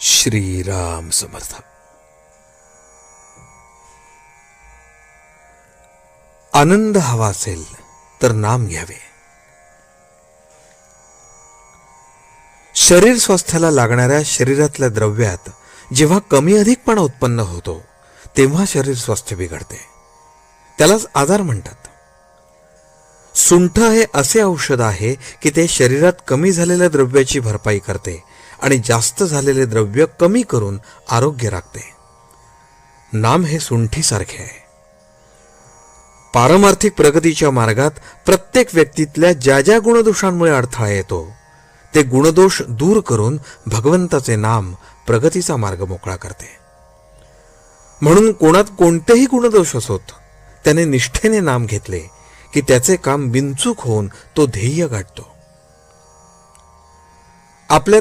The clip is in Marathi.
श्रीराम समर्थ। आनंद हवा असेल तर नाम घ्यावे. शरीर स्वास्थ्याला लागणाऱ्या शरीरातल्या द्रव्यात जेव्हा कमी अधिकपणा उत्पन्न होतो तेव्हा शरीर स्वास्थ्य बिघडते. त्यालाच आजार म्हणतात. सुंठ हे असे औषध आहे की ते शरीरात कमी झालेल्या द्रव्याची भरपाई करते आणि जास्त झालेले द्रव्य कमी करून आरोग्य राखते. नाम हे सुंठीसारखे आहे. पारमार्थिक प्रगतीच्या मार्गात प्रत्येक व्यक्तीतल्या ज्या ज्या गुणदोषांमुळे अडथळा येतो ते गुणदोष दूर करून भगवंताचे नाम प्रगतीचा मार्ग मोकळा करते. म्हणून कोणात कोणतेही गुणदोष असोत त्याने निष्ठेने नाम घेतले की त्याचे काम बिनचूक होऊन तो ध्येय गाठतो. आपल्या